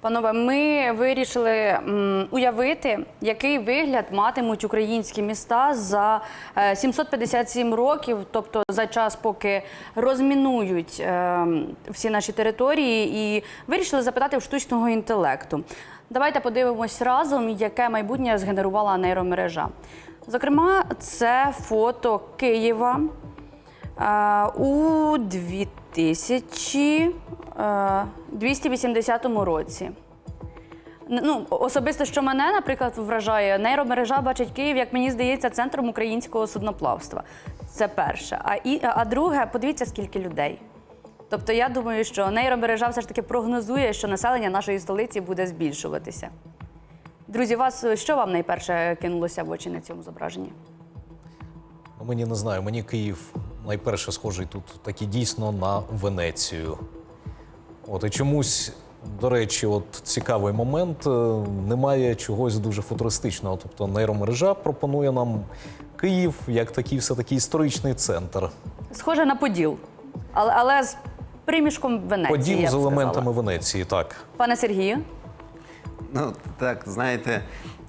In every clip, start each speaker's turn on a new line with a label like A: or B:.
A: Панове, ми вирішили м, уявити, який вигляд матимуть українські міста за е, 757 років, тобто за час, поки розмінують е, всі наші території, і вирішили запитати в штучного інтелекту. Давайте подивимось разом, яке майбутнє згенерувала нейромережа. Зокрема, це фото Києва е, у 2280 році. Ну, особисто, що мене, наприклад, вражає, нейромережа бачить Київ, як мені здається, центром українського судноплавства. Це перше. А, і, а друге, подивіться, скільки людей. Тобто, я думаю, що нейромережа все ж таки прогнозує, що населення нашої столиці буде збільшуватися. Друзі, вас що вам найперше кинулося в очі на цьому зображенні?
B: Ну, Мені не знаю, мені Київ найперше схожий тут таки дійсно на Венецію. От і чомусь, до речі, от цікавий момент. е, Немає чогось дуже футуристичного. Тобто нейромережа пропонує нам Київ як такий все-таки історичний центр.
A: Схоже на Поділ, але, але з примішком Венеції.
B: Поділ з елементами
A: сказала.
B: Венеції, так.
A: Пане Сергію,
C: Ну так, знаєте,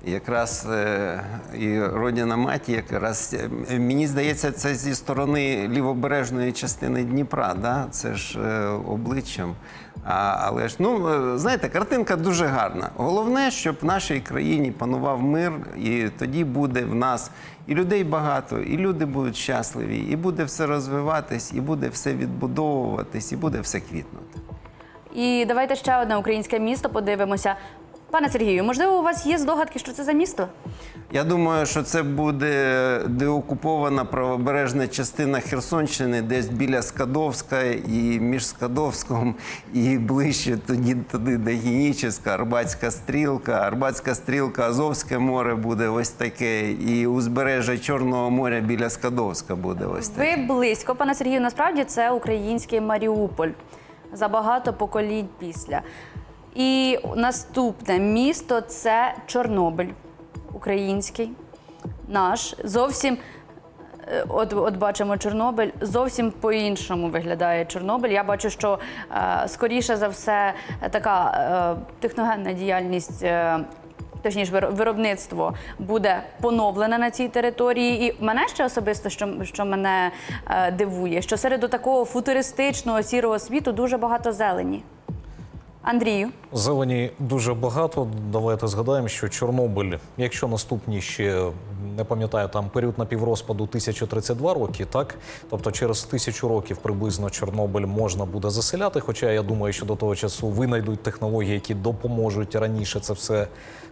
C: якраз е, і родина маті, якраз е, мені здається, це зі сторони лівобережної частини Дніпра, да? це ж е, обличчям. А, але ж, ну знаєте, картинка дуже гарна. Головне, щоб в нашій країні панував мир, і тоді буде в нас і людей багато, і люди будуть щасливі, і буде все розвиватись, і буде все відбудовуватись, і буде все квітнути.
A: і давайте ще одне українське місто подивимося. Пане Сергію, можливо, у вас є здогадки, що це за місто?
C: Я думаю, що це буде деокупована правобережна частина Херсонщини, десь біля Скадовська і між Скадовськом і ближче тоді туди до Геніческа, Арбатська стрілка. Арбатська стрілка, Азовське море буде ось таке, і узбережжя Чорного моря біля Скадовська буде ось таке.
A: Ви близько, пане Сергію, насправді це український Маріуполь за багато поколінь після. І наступне місто це Чорнобиль, український, наш. Зовсім, е, от, от бачимо Чорнобиль, зовсім по-іншому виглядає Чорнобиль. Я бачу, що е, скоріше за все така е, техногенна діяльність. Точніше, виро- виробництво буде поновлене на цій території. І мене ще особисто, що, що мене е, дивує, що серед такого футуристичного сірого світу дуже багато зелені. Андрію,
B: Зелені дуже багато. Давайте згадаємо, що Чорнобиль, якщо наступні ще не пам'ятаю, там період напіврозпаду 1032 роки, так тобто через тисячу років приблизно Чорнобиль можна буде заселяти. Хоча я думаю, що до того часу винайдуть технології, які допоможуть раніше це все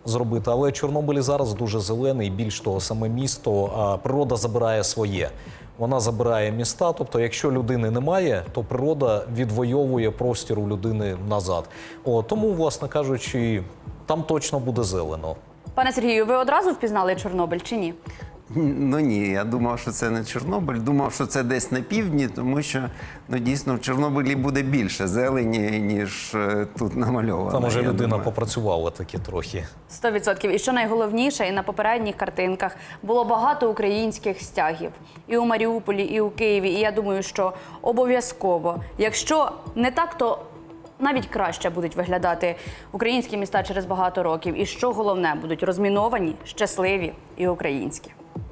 B: зробити. Але Чорнобиль зараз дуже зелений. Більш того, саме місто а, природа забирає своє. Вона забирає міста. Тобто, якщо людини немає, то природа відвоює простір у людини назад. О, тому, власне кажучи, там точно буде зелено.
A: пане Сергію, ви одразу впізнали Чорнобиль чи ні?
C: Ну ні, я думав, що це не Чорнобиль. Думав, що це десь на півдні, тому що ну дійсно в Чорнобилі буде більше зелені, ніж е, тут намальовано.
B: Там уже
C: я
B: людина
C: думаю.
B: попрацювала таки трохи.
A: 100%. І що найголовніше, і на попередніх картинках було багато українських стягів і у Маріуполі, і у Києві. І я думаю, що обов'язково, якщо не так, то навіть краще будуть виглядати українські міста через багато років. І що головне, будуть розміновані, щасливі і українські.